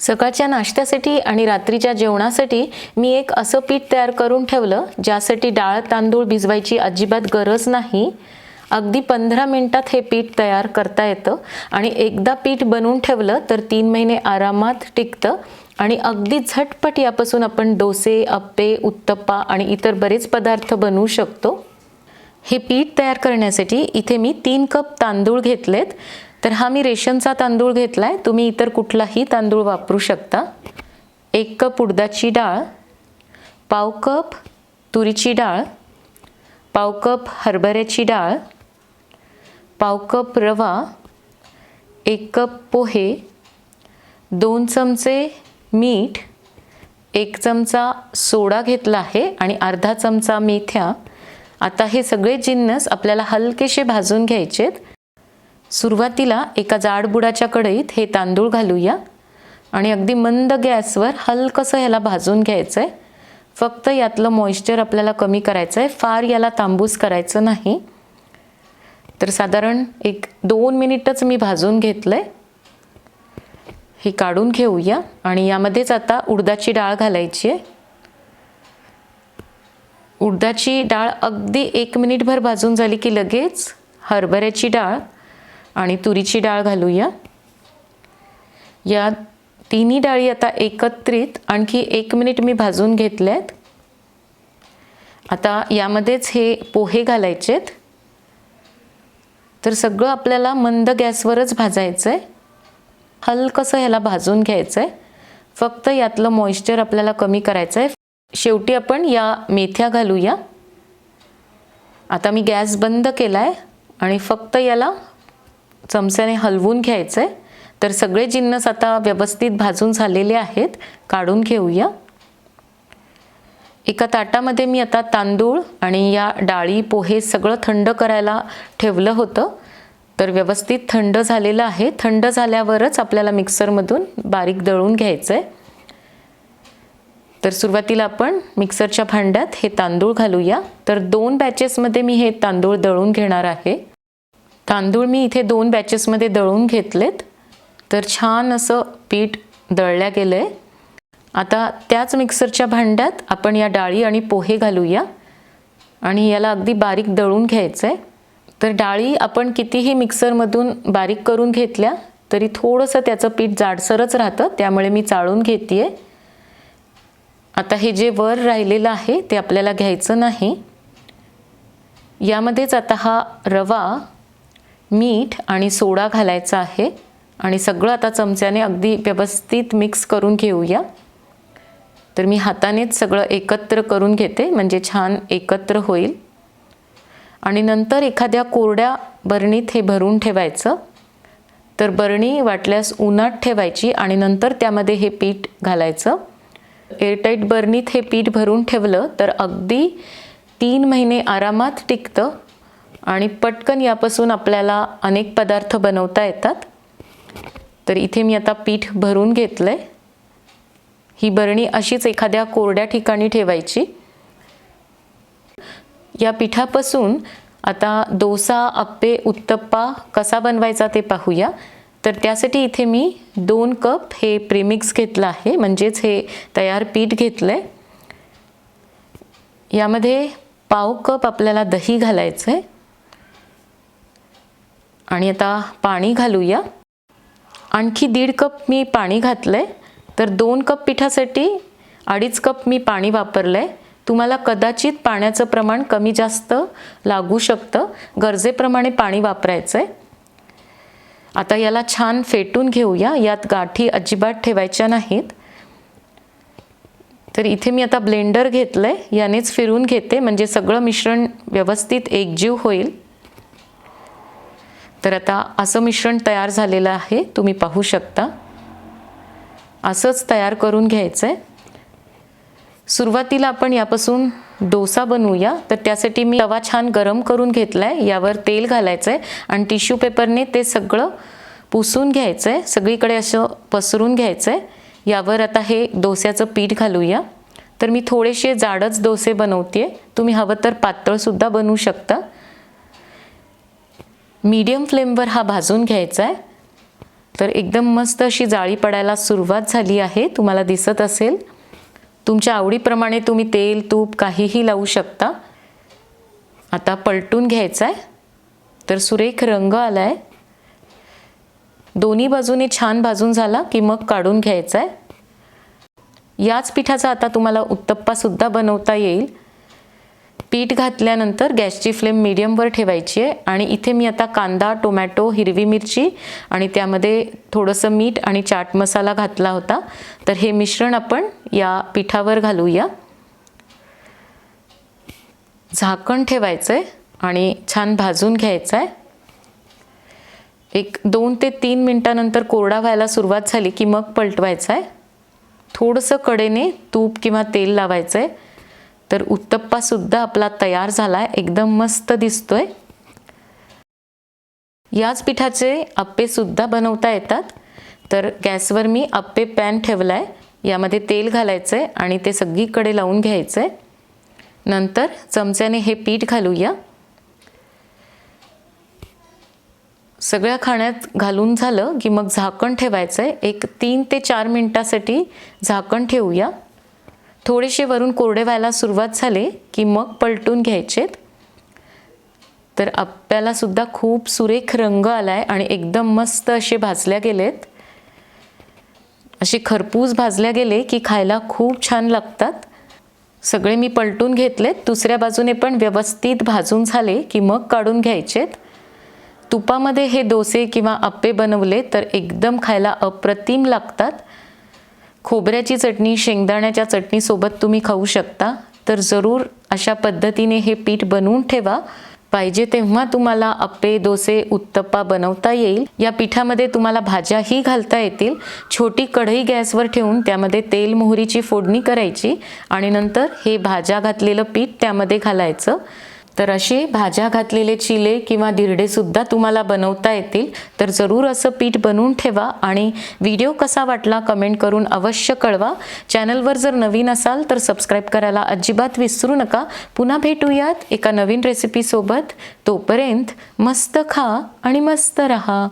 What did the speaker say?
सकाळच्या नाश्त्यासाठी आणि रात्रीच्या जेवणासाठी मी एक असं पीठ तयार करून ठेवलं ज्यासाठी डाळ तांदूळ भिजवायची अजिबात गरज नाही. अगदी पंधरा मिनटात हे पीठ तयार करता येतं आणि एकदा पीठ बनवून ठेवलं तर तीन महिने आरामात टिकतं आणि अगदी झटपट यापासून आपण डोसे अप्पे उत्तप्पा आणि इतर बरेच पदार्थ बनवू शकतो. हे पीठ तयार करण्यासाठी इथे मी तीन कप तांदूळ घेतलेत. तर हा मी रेशनचा तांदूळ घेतला आहे तुम्ही इतर कुठलाही तांदूळ वापरू शकता. एक कप उडदाची डाळ पाव कप तुरीची डाळ पाव कप हरभऱ्याची डाळ पाव कप रवा एक कप पोहे दोन चमचे मीठ एक चमचा सोडा घेतला आहे आणि अर्धा चमचा मेथ्या. आता हे सगळे जिन्नस आपल्याला हलकेसे भाजून घ्यायचेत. सुरुवातीला एका जाडबुडाच्या कढईत हे तांदूळ घालूया. आणि अगदी मंद गॅसवर हलकंसं ह्याला भाजून घ्यायचं आहे फक्त यातलं मॉइश्चर आपल्याला कमी करायचं आहे फार याला तांबूस करायचं नाही. तर साधारण एक दोन मिनिटच मी भाजून घेतलं आहे हे काढून घेऊया. आणि यामध्येच आता उडदाची डाळ घालायची आहे. उडदाची डाळ अगदी एक मिनिटभर भाजून झाली की लगेच हरभऱ्याची डाळ आणि तुरीची डाळ घालूया. या तिन्ही डाळी आता एकत्रित आणखी एक मिनिट मी भाजून घेतल्यात. आता यामध्येच हे पोहे घालायचेत. तर सगळं आपल्याला मंद गॅसवरच भाजायचं आहे हलकंसं ह्याला भाजून घ्यायचं आहे फक्त यातलं मॉइश्चर आपल्याला कमी करायचं आहे शेवटी आपण या मेथ्या घालूया. आता मी गॅस बंद केला आहे आणि फक्त याला चमच्याने हलवून घ्यायचं आहे तर सगळे जिन्नस आता व्यवस्थित भाजून झालेले आहेत. काढून घेऊया. एका ताटामध्ये मी आता तांदूळ आणि या डाळी पोहे सगळं थंड करायला ठेवलं होतं. तर व्यवस्थित थंड झालेलं आहे. थंड झाल्यावरच आपल्याला मिक्सरमधून बारीक दळून घ्यायचं आहे तर सुरुवातीला आपण मिक्सरच्या भांड्यात हे तांदूळ घालूया. तर दोन बॅचेसमध्ये मी हे तांदूळ दळून घेणार आहे. तांदूळ मी इथे दोन बॅचेसमध्ये दळून घेतलेत. तर छान असं पीठ दळल्या गेलं आहे आता त्याच मिक्सरच्या भांड्यात आपण या डाळी आणि पोहे घालूया. आणि याला अगदी बारीक दळून घ्यायचं आहे तर डाळी आपण कितीही मिक्सरमधून बारीक करून घेतल्या तरी थोडंसं त्याचं पीठ जाडसरच राहतं त्यामुळे मी चाळून घेते आहे आता हे जे वर राहिलेलं आहे ते आपल्याला घ्यायचं नाही. यामध्येच आता हा रवा मीठ आणि सोडा घालायचा आहे. आणि सगळं आता चमच्याने अगदी व्यवस्थित मिक्स करून घेऊया. तर मी हातानेच सगळं एकत्र करून घेते म्हणजे छान एकत्र होईल. आणि नंतर एखाद्या कोरड्या बरणीत हे भरून ठेवायचं. तर बरणी वाटल्यास उन्हात ठेवायची आणि नंतर त्यामध्ये हे पीठ घालायचं. एअरटाईट बर्नीत हे पीठ भरून ठेवलं तर अगदी तीन महिने आरामात टिकतं. आणि पटकन यापासून आपल्याला अनेक पदार्थ बनवता येतात. तर इथे मी आता पीठ भरून घेतलं आहे ही बरणी अशीच एखाद्या कोरड्या ठिकाणी ठेवायची. या पिठापासून आता डोसा अप्पे उत्तप्पा कसा बनवायचा ते पाहूया. तर त्यासाठी इथे मी दोन कप हे प्रेमिक्स घेतलं आहे म्हणजेच हे तयार पीठ घेतलं आहे यामध्ये पाव कप आपल्याला दही घालायचं आहे आणि आता पाणी घालूया. आणखी दीड कप मी पाणी घातलं आहे तर दोन कप पिठासाठी अडीच कप मी पाणी वापरलं आहे तुम्हाला कदाचित पाण्याचं प्रमाण कमी जास्त लागू शकतं. गरजेप्रमाणे पाणी वापरायचं आहे आता याला छान फेटून घेऊया. यात गाठी अजिबात ठेवायच्या नाहीत. तर इथे मी आता ब्लेंडर घेतलं आहे यानेच फिरून घेते. म्हणजे सगळं मिश्रण व्यवस्थित एकजीव होईल. तर आता असं मिश्रण तयार झालेलं आहे. तुम्ही पाहू शकता. असंच तयार करून घ्यायचं आहे सुरुवातीला आपण यापासून डोसा बनवूया. तर त्यासाठी मी तवा छान गरम करून घेतला आहे यावर तेल घालायचं आहे आणि टिश्यू पेपरने ते सगळं पुसून घ्यायचं आहे सगळीकडे असं पसरून घ्यायचं आहे यावर आता हे डोस्याचं पीठ घालूया. तर मी थोडेसे जाडच डोसे बनवते तुम्ही हवं तर पातळसुद्धा बनवू शकता. मीडियम फ्लेमवर हा भाजून घ्यायचा आहे तर एकदम मस्त अशी जाळी पडायला सुरुवात झाली आहे. तुम्हाला दिसत असेल. तुमच्या आवडीप्रमाणे तुम्ही तेल तूप काहीही लावू शकता. आता पलटून घ्यायचा आहे तर सुरेख रंग आला आहे दोन्ही बाजूने छान भाजून झाला की मग काढून घ्यायचा आहे याच पिठाचा आता तुम्हाला उत्तप्पासुद्धा बनवता येईल. पीठ घातल्यानंतर गॅसची फ्लेम मिडियमवर ठेवायची आहे. आणि इथे मी आता कांदा टोमॅटो हिरवी मिरची आणि त्यामध्ये थोडंसं मीठ आणि चाट मसाला घातला होता. तर हे मिश्रण आपण या पिठावर घालूया. झाकण ठेवायचं आहे आणि छान भाजून घ्यायचं आहे एक दोन ते तीन मिनटानंतर कोरडा व्हायला सुरुवात झाली की मग पलटवायचा आहे थोडंसं कडेने तूप किंवा तेल लावायचं आहे तर उत्तप्पासुद्धा आपला तयार झाला आहे एकदम मस्त दिसतोय. याच पिठाचे आप्पेसुद्धा बनवता येतात. तर गॅसवर मी आप्पे पॅन ठेवला आहे यामध्ये तेल घालायचं आहे आणि ते सगळीकडे लावून घ्यायचं आहे नंतर चमच्याने हे पीठ घालूया. सगळ्या खाण्यात घालून झालं की मग झाकण ठेवायचं आहे एक तीन ते चार मिनटासाठी झाकण ठेवूया. थोडेसे वरून कोरडे व्हायला सुरुवात झाली की मग पलटून घ्यायचेत. तर आप्यालासुद्धा खूप सुरेख रंग आला आहे आणि एकदम मस्त असे भाजल्या गेलेत. असे खरपूस भाजल्या गेले की खायला खूप छान लागतात. सगळे मी पलटून घेतलेत. दुसऱ्या बाजूने पण व्यवस्थित भाजून झाले की मग काढून घ्यायचेत. तुपामध्ये हे डोसे किंवा आप्पे बनवले तर एकदम खायला अप्रतिम लागतात. खोबऱ्याची चटणी शेंगदाण्याच्या चटणीसोबत तुम्ही खाऊ शकता. तर जरूर अशा पद्धतीने हे पीठ बनवून ठेवा. पाहिजे तेव्हा तुम्हाला आप्पे डोसे उत्तप्पा बनवता येईल. या पिठामध्ये तुम्हाला भाज्याही घालता येतील. छोटी कढई गॅसवर ठेवून त्यामध्ये तेल मोहरीची फोडणी करायची आणि नंतर हे भाज्या घातलेलं पीठ त्यामध्ये घालायचं. तर असे भाज्या घातलेले चिले किंवा धिरडेसुद्धा तुम्हाला बनवता येतील. तर जरूर असं पीठ बनवून ठेवा आणि व्हिडिओ कसा वाटला कमेंट करून अवश्य कळवा. चॅनलवर जर नवीन असाल तर सबस्क्राईब करायला अजिबात विसरू नका. पुन्हा भेटूयात एका नवीन रेसिपीसोबत तोपर्यंत मस्त खा आणि मस्त रहा.